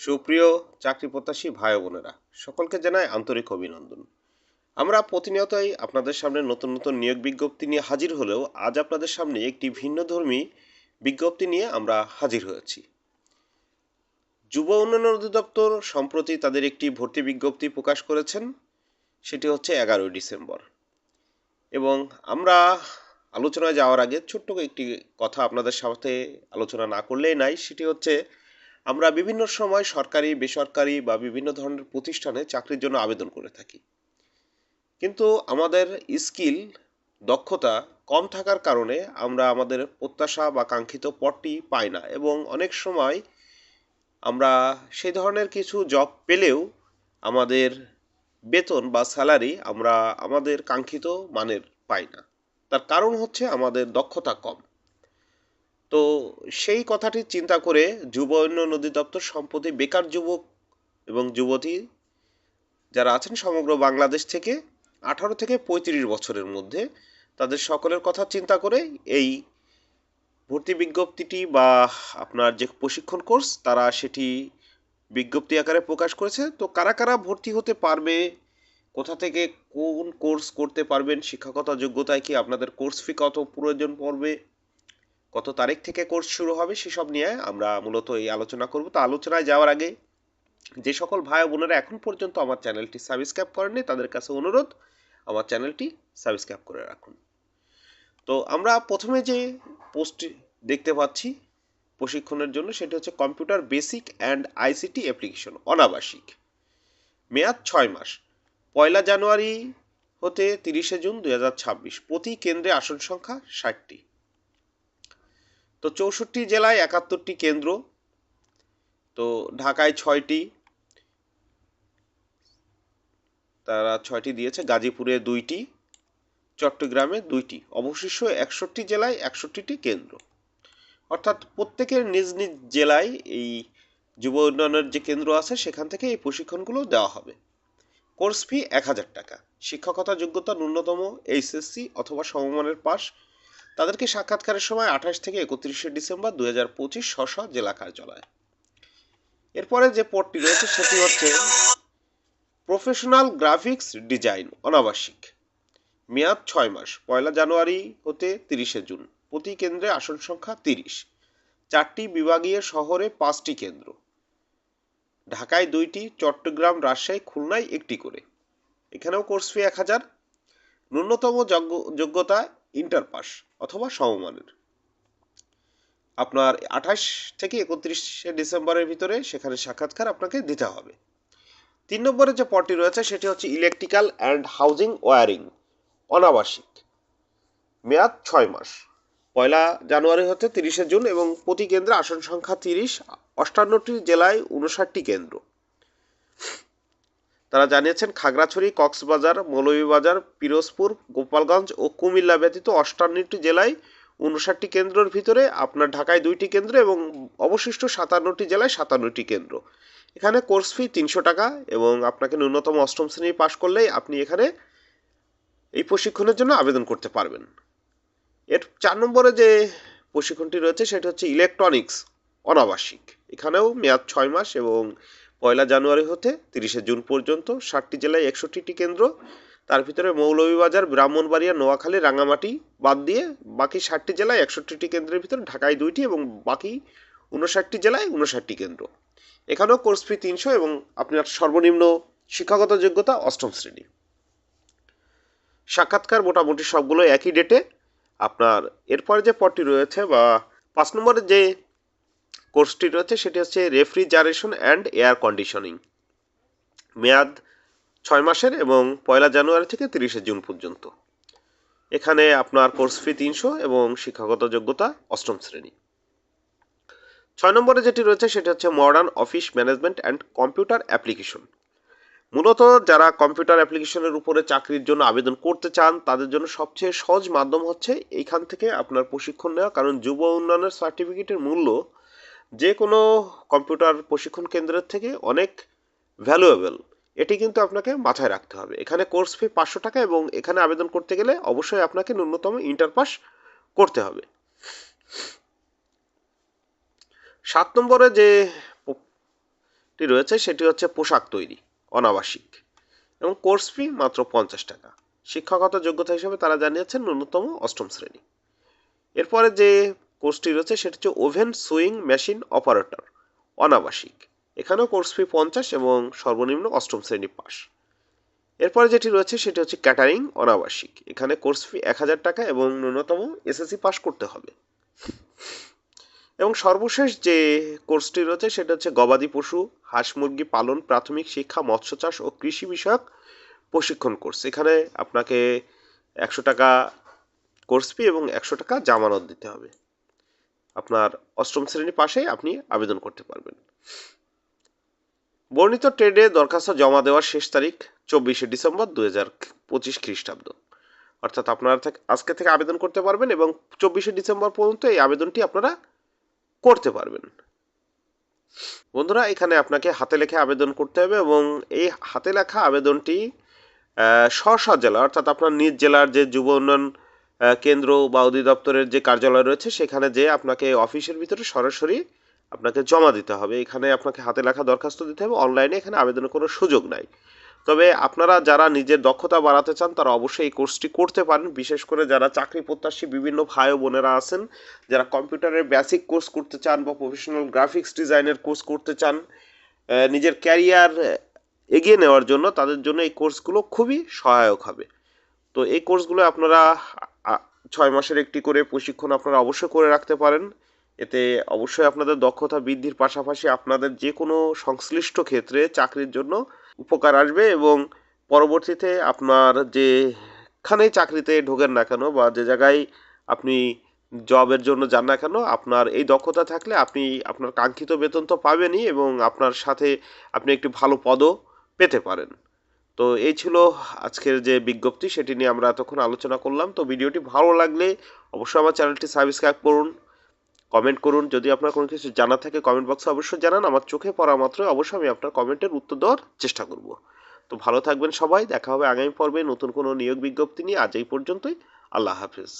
সুপ্রিয় চাকরি প্রত্যাশী ভাই বোনেরা, সকলকে জানাই আন্তরিক অভিনন্দন। আমরা প্রতিনিয়তই আপনাদের সামনে নতুন নতুন নিয়োগ বিজ্ঞপ্তি নিয়ে হাজির হলেও আজ আপনাদের সামনে একটি ভিন্নধর্মী বিজ্ঞপ্তি নিয়ে আমরা হাজির হয়েছি। যুব উন্নয়ন অধিদপ্তর সম্প্রতি তাদের একটি ভর্তি বিজ্ঞপ্তি প্রকাশ করেছেন, সেটি হচ্ছে এগারোই ডিসেম্বর। এবং আমরা আলোচনায় যাওয়ার আগে ছোট্ট একটি কথা আপনাদের সাথে আলোচনা না করলেই নাই, সেটি হচ্ছে আমরা বিভিন্ন সময় সরকারি, বেসরকারি বা বিভিন্ন ধরনের প্রতিষ্ঠানে চাকরির জন্য আবেদন করে থাকি। কিন্তু আমাদের স্কিল, দক্ষতা কম থাকার কারণে আমরা আমাদের প্রত্যাশা বা কাঙ্ক্ষিত পদটি পাই না এবং অনেক সময় আমরা সেই ধরনের কিছু জব পেলেও আমাদের বেতন বা স্যালারি আমরা আমাদের কাঙ্ক্ষিত মানের পাই না। তার কারণ হচ্ছে আমাদের দক্ষতা কম। তো সেই কথাটি চিন্তা করে যুব উন্নয়ন অধিদপ্তর সম্প্রতি বেকার যুবক এবং যুবতী যারা আছেন সমগ্র বাংলাদেশ থেকে আঠারো থেকে পঁয়ত্রিশ বছরের মধ্যে তাদের সকলের কথা চিন্তা করে এই ভর্তি বিজ্ঞপ্তিটি বা আপনার যে প্রশিক্ষণ কোর্স তারা সেটি বিজ্ঞপ্তি আকারে প্রকাশ করেছে। তো কারা কারা ভর্তি হতে পারবে, কোথা থেকে কোন কোর্স করতে পারবেন, শিক্ষাগত যোগ্যতায় কি আপনাদের কোর্স ফি কত প্রয়োজন পড়বে কত তারিখ থেকে কোর্স শুরু হবে সেসব নিয়ে আমরা মূলত এই আলোচনা করব। তো আলোচনায় যাওয়ার আগে যে সকল ভাই বোনেরা এখন পর্যন্ত আমার চ্যানেলটি সাবস্ক্রাইব করেননি, তাদের কাছে অনুরোধ, আমার চ্যানেলটি সাবস্ক্রাইব করে রাখুন। তো আমরা প্রথমে যে পোস্টটি দেখতে পাচ্ছি প্রশিক্ষণের জন্য, সেটি হচ্ছে computer basic and ICT application, অনাবাসিক। মেয়াদ ছয় মাস। পয়লা জানুয়ারি হতে তিরিশে জুন দু হাজার ছাব্বিশ। প্রতি কেন্দ্রে আসন সংখ্যা ষাটটি। তো চৌষট্টি জেলায় একাত্তরটি কেন্দ্র, তো ঢাকায় ছয়টি, তারা ছয়টি দিয়েছে, গাজীপুরে দুইটি, চট্টগ্রামে দুইটি, অবশিষ্ট একষট্টি জেলায় একষট্টিটি কেন্দ্র। অর্থাৎ প্রত্যেকের নিজ নিজ জেলায় এই যুব উন্নয়নের যে কেন্দ্র আছে, সেখান থেকে এই প্রশিক্ষণগুলো দেওয়া হবে। কোর্স ফি এক হাজার টাকা। শিক্ষকতা যোগ্যতা ন্যূনতম এইচএসসি অথবা সমমানের পাস তাদেরকে সাক্ষাৎকারের সময় আঠাশ থেকে একত্রিশে ডিসেম্বর দুই হাজার পঁচিশ স্ব জেলা কার্যালয়। এরপরে যে পদটি রয়েছে সেটি হচ্ছে প্রফেশনাল গ্রাফিক্স ডিজাইন অনাবাসিক। মেয়াদ ছয় মাস, পয়লা জানুয়ারি হতে তিরিশে জুন, প্রতি কেন্দ্রে আসন সংখ্যা তিরিশ। চারটি বিভাগীয় শহরে পাঁচটি কেন্দ্র। ঢাকায় দুইটি, চট্টগ্রাম, রাজশাহী, খুলনায় একটি করে। এখানেও কোর্স ফি এক হাজার। ন্যূনতম যোগ্যতা ইন্টার পাস অথবা সমমানের। আপনার আঠাশ থেকে একত্রিশে ডিসেম্বরের ভিতরে সেখানে সাক্ষাৎকার আপনাকে দিতে হবে। তিন নম্বরে যে পদটি রয়েছে, সেটি হচ্ছে ইলেকট্রিক্যাল অ্যান্ড হাউজিং ওয়ারিং অনাবাসিক। মেয়াদ ছয় মাস। পয়লা জানুয়ারি হতে তিরিশে জুন এবং প্রতি কেন্দ্রে আসন সংখ্যা তিরিশ, অষ্টান্নটি জেলায় উনষাটটি কেন্দ্র। তারা জানিয়েছেন খাগড়াছড়ি, কক্সবাজার, মৌলভীবাজার, পিরোজপুর, গোপালগঞ্জ ও কুমিল্লা ব্যতীত অষ্টান্নটি জেলায় উনষাটটি কেন্দ্রের ভিতরে, আপনার ঢাকায় দুইটি কেন্দ্র এবং অবশিষ্ট সাতান্নটি জেলায় সাতান্নটি কেন্দ্র। এখানে কোর্স ফি তিনশো টাকা এবং আপনাকে ন্যূনতম অষ্টম শ্রেণি পাশ করলেই আপনি এখানে এই প্রশিক্ষণের জন্য আবেদন করতে পারবেন। এর চার নম্বরে যে প্রশিক্ষণটি রয়েছে, সেটা হচ্ছে ইলেকট্রনিক্স অনাবাসিক। এখানেও মেয়াদ ছয় মাস এবং পয়লা জানুয়ারি হতে তিরিশে জুন পর্যন্ত ষাটটি জেলায় একষট্টিটি কেন্দ্র, তার ভিতরে মৌলভীবাজার, ব্রাহ্মণবাড়িয়া, নোয়াখালী, রাঙামাটি বাদ দিয়ে বাকি ষাটটি জেলায় একষট্টিটি কেন্দ্রের ভিতরে ঢাকায় দুইটি এবং বাকি উনষাটটি জেলায় উনষাটটি কেন্দ্র। এখানেও কোর্স ফি তিনশো এবং আপনার সর্বনিম্ন শিক্ষাগত যোগ্যতা অষ্টম শ্রেণি। সাক্ষাৎকার মোটামুটি সবগুলো একই ডেটে আপনার এরপরে যে পদটি রয়েছে বা পাঁচ নম্বরের যে কোর্সটি রয়েছে, সেটি হচ্ছে রেফ্রিজারেশন অ্যান্ড এয়ার কন্ডিশনিং। মেয়াদ ছয় মাসের এবং পয়লা জানুয়ারি থেকে তিরিশে জুন পর্যন্ত। এখানে আপনার কোর্স ফি তিনশো এবং শিক্ষাগত যোগ্যতা অষ্টম শ্রেণি। ছয় নম্বরে যেটি রয়েছে, সেটি হচ্ছে modern office management and computer application. মূলত যারা কম্পিউটার অ্যাপ্লিকেশনের উপরে চাকরির জন্য আবেদন করতে চান, তাদের জন্য সবচেয়ে সহজ মাধ্যম হচ্ছে এইখান থেকে আপনার প্রশিক্ষণ নেওয়া, কারণ যুব উন্নয়নের সার্টিফিকেটের মূল্য যে কোনো কম্পিউটার প্রশিক্ষণ কেন্দ্রের থেকে অনেক ভ্যালুয়েবল এটি কিন্তু আপনাকে মাথায় রাখতে হবে। এখানে কোর্স ফি পাঁচশো টাকা এবং এখানে আবেদন করতে গেলে অবশ্যই আপনাকে ন্যূনতম ইন্টার পাস করতে হবে। সাত নম্বরে যে রয়েছে, সেটি হচ্ছে পোশাক তৈরি, অনাবাসিক। এবং কোর্স ফি মাত্র পঞ্চাশ টাকা। শিক্ষাগত যোগ্যতা হিসেবে তারা জানিয়েছেন ন্যূনতম অষ্টম শ্রেণি। এরপরে যে কোর্সটি রয়েছে, সেটি হচ্ছে ওভেন সুইং মেশিন অপারেটর, অনাবাসিক। এখানেও কোর্স ফি পঞ্চাশ এবং সর্বনিম্ন অষ্টম শ্রেণি পাস। এরপরে যেটি রয়েছে, সেটি হচ্ছে ক্যাটারিং, অনাবাসিক। এখানে কোর্স ফি এক হাজার টাকা এবং ন্যূনতম এসএসসি পাস করতে হবে। এবং সর্বশেষ যে কোর্সটি রয়েছে, সেটা হচ্ছে গবাদি পশু, হাঁস মুরগি পালন, প্রাথমিক শিক্ষা, মৎস্য চাষ ও কৃষি বিষয়ক প্রশিক্ষণ কোর্স। এখানে আপনাকে একশো টাকা কোর্স ফি এবং একশো টাকা জামানত দিতে হবে। আপনার অষ্টম শ্রেণি পাশে আপনি আবেদন করতে পারবেন। বর্ণিত ট্রেডে দরখাস্ত জমা দেওয়ার শেষ তারিখ চব্বিশে ডিসেম্বর দু হাজার পঁচিশ খ্রিস্টাব্দ। অর্থাৎ আপনারা আজকে থেকে আবেদন করতে পারবেন এবং চব্বিশে ডিসেম্বর পর্যন্ত এই আবেদনটি আপনারা করতে পারবেন। বন্ধুরা, এখানে আপনাকে হাতে লেখে আবেদন করতে হবে এবং এই হাতে লেখা আবেদনটি স্ব জেলা অর্থাৎ আপনার নিজ জেলার যে যুব উন্নয়ন কেন্দ্র বা অধিদপ্তরের যে কার্যালয় রয়েছে, সেখানে যে আপনাকে অফিসের ভিতরে সরাসরি আপনাকে জমা দিতে হবে। এখানে আপনাকে হাতে লেখা দরখাস্ত দিতে হবে। অনলাইনে এখানে আবেদনের কোনো সুযোগ নাই। তবে আপনারা যারা নিজের দক্ষতা বাড়াতে চান, তারা অবশ্যই এই কোর্সটি করতে পারেন। বিশেষ করে যারা চাকরি প্রত্যাশী বিভিন্ন ভাই ও বোনেরা আছেন, যারা কম্পিউটারের বেসিক কোর্স করতে চান বা প্রফেশনাল গ্রাফিক্স ডিজাইনের কোর্স করতে চান নিজের ক্যারিয়ার এগিয়ে নেওয়ার জন্য তাদের জন্য এই কোর্সগুলো খুবই সহায়ক হবে। তো এই কোর্সগুলো আপনারা ছয় মাসের একটি করে প্রশিক্ষণ আপনারা অবশ্যই করে রাখতে পারেন। এতে অবশ্যই আপনাদের দক্ষতা বৃদ্ধির পাশাপাশি আপনাদের যে কোনো সংশ্লিষ্ট ক্ষেত্রে চাকরির জন্য উপকার আসবে এবং পরবর্তীতে আপনার যেখানেই চাকরিতে ঢোকেন না কেন বা যে জায়গায় আপনি জবের জন্য যান না কেন, আপনার এই দক্ষতা থাকলে আপনি আপনার কাঙ্ক্ষিত বেতন তো পাবেনই এবং আপনার সাথে আপনি একটি ভালো পদও পেতে পারেন। তো এই ছিল আজকের যে বিজ্ঞপ্তি, সেটি নিয়ে আমরা এতক্ষণ আলোচনা করলাম। তো ভিডিওটি ভালো লাগলে অবশ্যই আমার চ্যানেলটি সাবস্ক্রাইব করুন, কমেন্ট করুন। যদি আপনার কোনো কিছু জানা থাকে, কমেন্ট বক্সে অবশ্যই জানান। আমার চোখে পড়া মাত্র অবশ্যই আমি আপনার কমেন্টের উত্তর দেওয়ার চেষ্টা করব। তো ভালো থাকবেন সবাই। দেখা হবে আগামী পর্বে নতুন কোনো নিয়োগ বিজ্ঞপ্তি নিয়ে। আজ এই পর্যন্তই। আল্লাহ হাফেজ।